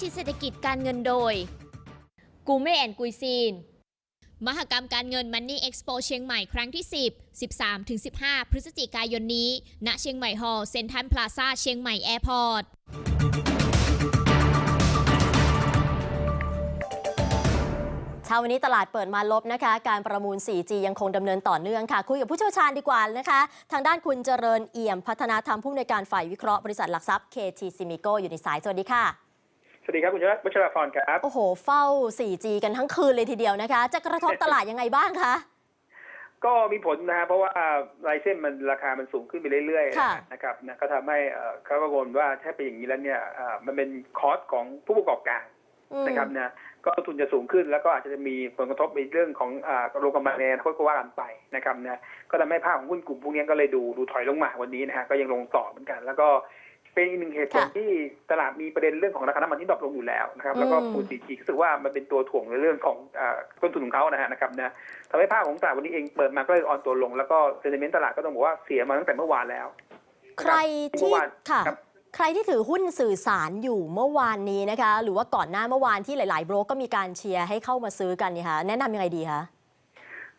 ชิดเศรษฐกิจการเงินโดย กูเม่แอนกุยซีน มหกรรมการเงิน Money Expo เชียงใหม่ครั้งที่ 10 13-15 พฤศจิกายนนี้ ณ เชียงใหม่ฮอลล์เซ็นทรัลพลาซาเชียงใหม่แอร์พอร์ตเช้าวันนี้ตลาดเปิดมาลบนะคะ การประมูล 4G ยังคงดำเนินต่อเนื่องค่ะ คุยกับผู้เชี่ยวชาญดีกว่านะคะ ทางด้านคุณเจริญเอี่ยมพัฒนาธรรมผู้อำนวยการฝ่ายวิเคราะห์บริษัทหลักทรัพย์ KT s i m i c o อยู่ในสาย สวัสดีค่ะ สวัสดีครับ คุณวัชรพรครับ โอ้โห เฝ้า 4G กันทั้งคืนเลยทีเดียวนะคะ จะกระทบตลาดยังไงบ้างคะ ก็มีผลนะฮะเพราะว่าลายเส้นมันราคามันสูงขึ้นไปเรื่อยค่ะ ๆนะครับนะก็ทำให้เอ่อเขากังวลว่าถ้าเป็นอย่างนี้แล้วเนี่ยเอ่อมันเป็นคอสของผู้ประกอบการอืมนะครับนะก็ต้นทุนจะสูงขึ้นแล้วก็อาจจะมีผลกระทบในเรื่องของอ่าโรงกำไรในอนาคตก็ว่ากันไปนะครับนะก็ทำให้ภาพของหุ้นกลุ่มพวกนี้ก็เลยดูดูถอยลงมาวันนี้นะฮะก็ยังลงต่อเหมือนกัน แล้วก็ เป็นอีกหนึ่งเหตุผลค่ะที่ตลาดมีประเด็นเรื่องของราคาน้ำมันที่ดรอปลงอยู่แล้วนะครับแล้วก็อืมปูนสีจีรู้สึกว่ามันเป็นตัวถ่วงในเรื่องของอาต้นทุนของเขานะฮะนะครับนะทำให้ภาพของตลาดวันนี้เองเปิดมาก็เลยอ่อนตัวลง แล้วก็เซนติเมนต์ตลาดก็ต้องบอกว่าเสียมาตั้งแต่เมื่อวานแล้ว ใครที่เมื่อวานค่ะครับใครที่ถือหุ้นสื่อสารอยู่เมื่อวานนี้นะคะ หรือว่าก่อนหน้าเมื่อวานที่หลาย ๆ โบรกก็มีการเชียร์ให้เข้ามาซื้อกันเนี่ยค่ะแนะนำยังไงดีคะ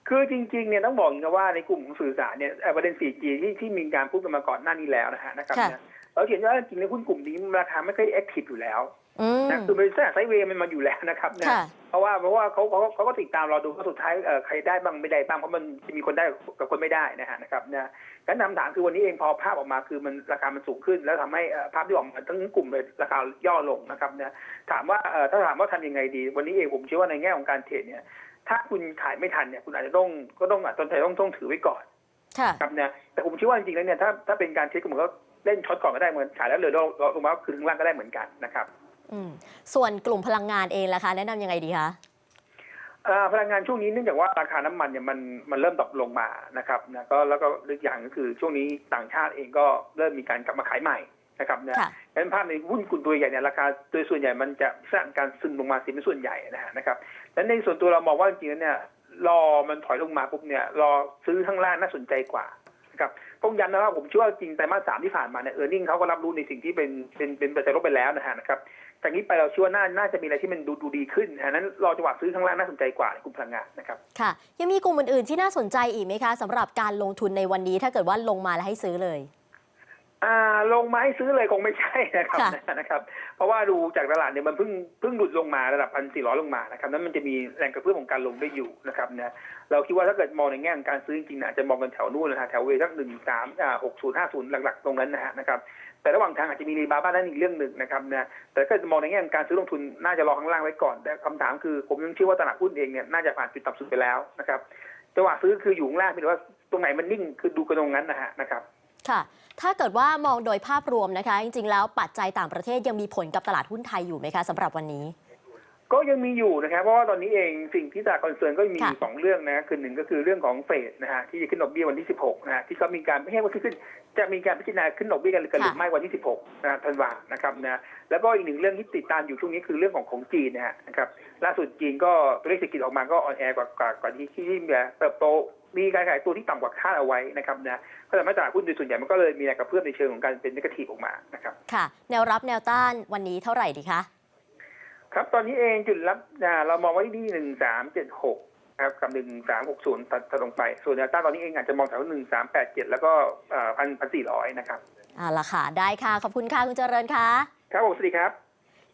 คือจริงๆเนี่ยต้องบอกอย่างนี้ว่าในกลุ่มของสื่อสารเนี่ยเอ่อประเด็น 4G ที่ที่มีการพูดกันมาก่อนหน้านี้แล้วนะฮะนะครับค่ะนะ เราเห็นว่าจริงๆในหุ้นกลุ่มนี้ราคาไม่ค่อยแอคทีฟอยู่แล้วอืมนะคือเป็นแไซด์เวย์มันมาอยู่แล้วนะครับนะค่ะเพราะว่าเพราะว่าเขาเขาเขาก็ติดตามเราดูว่าสุดท้ายเอ่อใครได้บ้างไม่ได้บ้างเพราะมันจะมีคนได้กับคนไม่ได้นะฮะนะครับนะการนำถามคือวันนี้เองพอภาพออกมาคือมันราคามันสูงขึ้น แล้วทำให้เอ่อภาพที่ออกมาทั้งกลุ่มเลยราคาย่อลงนะครับนะถามว่าเอ่อถ้าถามว่าทำยังไงดี วันนี้เองผมเชื่อว่าในแง่ของการเทรดเนี่ย ถ้าคุณขายไม่ทันเนี่ยคุณอาจจะต้องก็ต้องอาจจะต้องต้องถือไว้ก่อนค่ะครับเนี่ยแต่ผมเชื่อว่าจริงๆแล้วเนี่ยถ้าถ้าเป็นการเทรดก็เหมือนก็ เล่นช็อตก่อนก็ได้เหมือนขายแล้วเหลือลงลงมาคืนข้างล่างก็ได้เหมือนกันนะครับอืมส่วนกลุ่มพลังงานเองล่ะคะแนะนำยังไงดีคะอ่าพลังงานช่วงนี้เนื่องจากว่าราคาน้ำมันเนี่ยมันมันเริ่มตกลงมานะครับนะก็แล้วก็อีกอย่างก็คือช่วงนี้ต่างชาติเองก็เริ่มมีการกลับมาขายใหม่นะครับนะค่ะดังนั้นภาพในหุ้นกลุ่มตัวใหญ่เนี่ยราคาโดยส่วนใหญ่มันจะสร้างการซึมลงมาเสียเป็นส่วนใหญ่นะฮะนะครับดังนั้นในส่วนตัวเรามองว่าจริงๆแล้วเนี่ยรอมันถอยลงมาปุ๊บเนี่ยรอซื้อข้างล่างน่าสนใจกว่านะ ครับต้องย้ำนะว่าผมเชื่อว่าจริงไตรมาสสามที่ผ่านมาเนี่ยเออร์เน็งเขาก็รับรู้ในสิ่งที่เป็นเป็นเป็นปัจจัยลบไปแล้วนะฮะนะครับจากนี้ไปเราเชื่อว่าน่าน่าจะมีอะไรที่มันดูดูดีขึ้นนะฮะนั้นรอจังหวะซื้อข้างล่างน่าสนใจกว่าในกลุ่มพลังงานนะครับค่ะ ยังมีกลุ่มอื่นๆที่น่าสนใจอีกไหมคะสำหรับการลงทุนในวันนี้ถ้าเกิดว่าลงมาแล้วให้ซื้อเลย ลงมาให้ซื้อเลยคงไม่ใช่นะครับค่ะนะครับ เพราะว่าดูจากตลาดเนี่ยมันเพิ่งเพิ่งหลุดลงมาระดับพันสี่ร้อยลงมานะครับนั้นมันจะมีแรงกระเพื่อมของการลงได้อยู่นะครับนะเราคิดว่าถ้าเกิดมองในแง่ของการซื้อจริงๆนะอาจจะมองกันแถวนู่นนะฮะแถวเวสักหนึ่งสามอ่าหกศูนย์ห้าศูนย์หลักๆ ตรงนั้นนะฮะนะครับแต่ระหว่างทางอาจจะมีรีบาวบ้างนั่นอีกเรื่องหนึ่งนะครับนะแต่ถ้าเกิดมองในแง่ของการซื้อลงทุนน่าจะรอข้างล่างไว้ก่อนแต่คำถามคือผมยังเชื่อว่าตลาดหุ้นเองเนี่ยน่าจะผ่านจุดต่ำสุดไปแล้วนะครับจังหวะซื้อคืออยู่ข้างล่างเพียงแต่ว่าตรงไหนมันนิ่งคือดูกันตรงนั้นนะฮะนะครับ ค่ะ ถ้าเกิดว่ามองโดยภาพรวมนะคะ จริง ๆ แล้วปัจจัยต่างประเทศยังมีผลกับตลาดหุ้นไทยอยู่ไหมคะสำหรับวันนี้ ก็ยังมีอยู่นะครับ เพราะว่าตอนนี้เองสิ่งที่ตลาดคอนเซิร์นก็มีอยู่ค่ะ สองเรื่องนะคือหนึ่งก็คือเรื่องของเฟดนะฮะที่จะขึ้นดอกเบี้ยวันที่ 16นะฮะที่เขามีการไม่ใช่ว่าที่ขึ้นจะมีการพิจารณาขึ้นดอกเบี้ยกันหรือกันหรือไม่วันที่ 16นะธันวานะครับนะแล้วก็อีกหนึ่งเรื่องที่ติดตามอยู่ช่วงนี้คือเรื่องของของจีนนะฮะนะครับล่าสุดจีนก็ตัวเลขเศรษฐกิจออกมาก็อ่อนแอกว่ากว่ากว่าที่ที่ที่มีเติบโต มีการขายตัวที่ต่ำกว่าคาดเอาไว้นะครับนะก็ทำให้ตลาดหุ้นโดยส่วนใหญ่มันก็เลยมีแรงกระเพื่อมในเชิงของการเป็นนกาทีฟออกมานะครับค่ะ แนวรับแนวต้านวันนี้เท่าไหร่ดีคะครับตอนนี้เองจุดรับอ่าเรามองไว้ที่หนึ่งสามเจ็ดหกครับกับหนึ่งสามหกศูนย์ตัดตัดลงไป ส่วนแนวต้านตอนนี้เองอาจจะมองแถวหนึ่งสามแปดเจ็ดแล้วก็พันพันสี่ร้อยนะครับอ่าละค่ะ ได้ค่ะ ขอบคุณค่ะ คุณเจริญค่ะ ครับผมสวัสดีครับ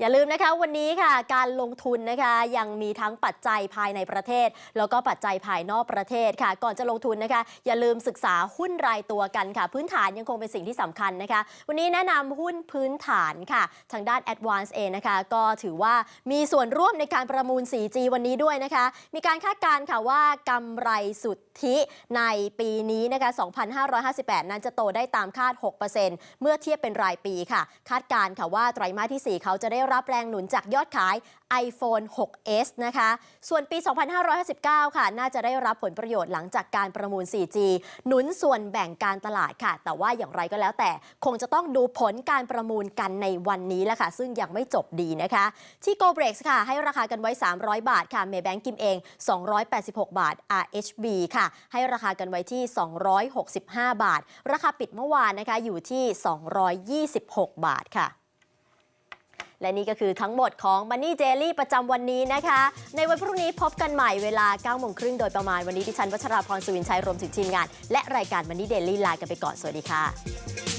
อย่าลืมนะคะวันนี้ค่ะการลงทุนนะคะยังมีทั้งปัจจัยภายในประเทศ แล้วก็ปัจจัยภายนอกประเทศค่ะ ก่อนจะลงทุนนะคะ อย่าลืมศึกษาหุ้นรายตัวกันค่ะ พื้นฐานยังคงเป็นสิ่งที่สำคัญนะคะ วันนี้แนะนำหุ้นพื้นฐานค่ะ ทางด้าน Advance เองนะคะ ก็ถือว่ามีส่วนร่วมในการประมูล 4G วันนี้ด้วยนะคะ มีการคาดการณ์ค่ะว่ากำไรสุทธิในปีนี้นะคะ 2,558 นั้นจะโตได้ตามคาด 6%เมื่อเทียบเป็นรายปีค่ะ คาดการณ์ค่ะว่าไตรมาสที่ 4 เขาจะได้รับแรงหนุนจากยอดขาย iPhone 6s นะคะ ส่วนปี 2559 ค่ะ น่าจะได้รับผลประโยชน์หลังจากการประมูล 4G หนุนส่วนแบ่งการตลาดค่ะ แต่ว่าอย่างไรก็แล้วแต่ คงจะต้องดูผลการประมูลกันในวันนี้แหละค่ะ ซึ่งยังไม่จบดีนะคะ ที่ Go b r e a k ค่ะ ให้ราคากันไว้ 300 บาทค่ะ Maybank กิมเอง 286 บาท RHB ค่ะ ให้ราคากันไว้ที่ 265 บาท ราคาปิดเมื่อวานนะคะ อยู่ที่ 226 บาทค่ะ และนี่ก็คือทั้งหมดของ Money Daily ประจำวันนี้นะคะ ในวันพรุ่งนี้พบกันใหม่เวลา9โมงครึ่งโดยประมาณวันนี้ดิฉันวัชราพรสุวินชัยรวมถึงทีมงาน และรายการ Money Daily ลากันไปก่อนสวัสดีค่ะ